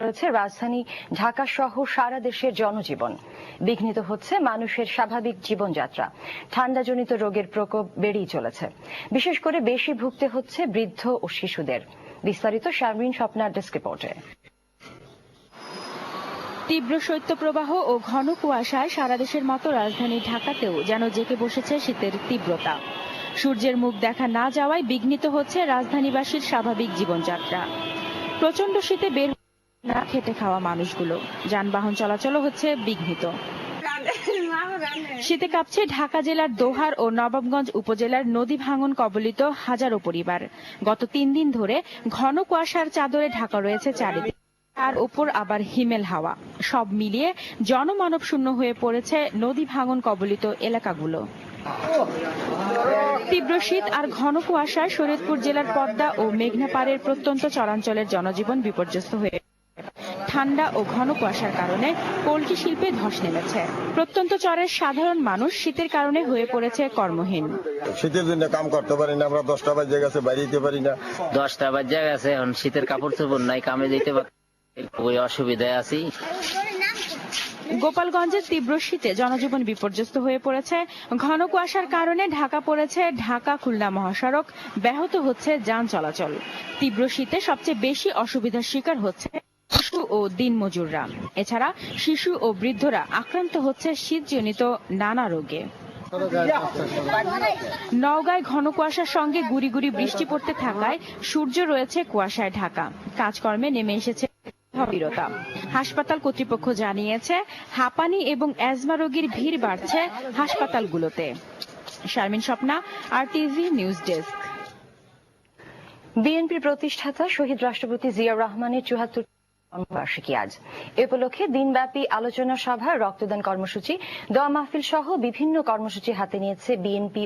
করেছে রাজধানী ঢাকা সহ সারা দেশের জনজীবন। বিঘ্নিত হচ্ছে মানুষের স্বাভাবিক জীবনযাত্রা। ঠান্ডাজনিত রোগের প্রকোপ বেড়েই চলেছে। বিশেষ করে বেশি ভুগতে হচ্ছে বৃদ্ধ ও শিশুদের। বিস্তারিত শারমিন স্বপ্নার ডেস্ক রিপোর্টে। তীব্র শৈত্যপ্রবাহ ও ঘন কুয়াশায় সারা দেশের মতো রাজধানী ঢাকাতেও যেন জেঁকে বসেছে শীতের তীব্রতা। সূর্যের মুখ দেখা না যাওয়ায় বিঘ্নিত হচ্ছে রাজধানীবাসীর স্বাভাবিক জীবনযাত্রা। প্রচণ্ড শীতে বের না খেটে খাওয়া মানুষগুলো। যানবাহন চলাচলও হচ্ছে বিঘ্নিত। শীতে কাঁপছে ঢাকা জেলার দোহার ও নবাবগঞ্জ উপজেলার নদী ভাঙন কবলিত হাজারো পরিবার। গত তিন দিন ধরে ঘন কুয়াশার চাদরে ঢাকা রয়েছে চারিদিকে। তার উপর আবার হিমেল হাওয়া। সব মিলিয়ে জনমানব শূন্য হয়ে পড়েছে নদী ভাঙন কবলিত এলাকাগুলো। তীব্র শীত আর ঘন কুয়াশায় শরীয়তপুর জেলার পদ্মা ও মেঘনা পাড়ের প্রত্যন্ত চরাঞ্চলের জনজীবন বিপর্যস্ত হয়ে ঠান্ডা ও ঘন কুয়াশার কারণে পোল্ট্রি শিল্পে ধস নেমেছে। প্রত্যন্ত চরের সাধারণ মানুষ শীতের কারণে হয়ে পড়েছে কর্মহীন। শীতের জন্য কাম করতে পারি না আমরা দশটা বাজে গেছে বাইরে যেতে পারি না। দশটা বাজে গেছে এখন শীতের কাপড় চোপড় নাই কামে যেতে পার অসুবিধায় আছি। গোপালগঞ্জের তীব্র শীতে জনজীবন বিপর্যস্ত হয়ে পড়েছে। ঘন কুয়াশার কারণে ঢাকা পড়েছে ঢাকা খুলনা মহাসড়ক। ব্যাহত হচ্ছে যান চলাচল। তীব্র শীতে সবচেয়ে বেশি অসুবিধার শিকার হচ্ছে শিশু ও দিনমজুররা। এছাড়া শিশু ও বৃদ্ধরা আক্রান্ত হচ্ছে শীতজনিত নানা রোগে। নওগাঁয় ঘন কুয়াশার সঙ্গে গুড়ি গুড়ি বৃষ্টি পড়তে থাকায় সূর্য রয়েছে কুয়াশায় ঢাকা। কাজকর্মে নেমে এসেছে হাসপাতাল কর্তৃপক্ষ জানিয়েছে, হাঁপানি এবং অ্যাজমা রোগীর ভিড় বাড়ছে হাসপাতালগুলোতে। Sharmin Swapna R TV news desk. বিএনপির প্রতিষ্ঠাতা শহীদ রাষ্ট্রপতি জিয়াউর রহমানের চুয়াত্তর জন্মবার্ষিকী আজ। এ উপলক্ষে দিনব্যাপী আলোচনা সভা, রক্তদান কর্মসূচি, দোয়া মাহফিল সহ বিভিন্ন কর্মসূচি হাতে নিয়েছে বিএনপি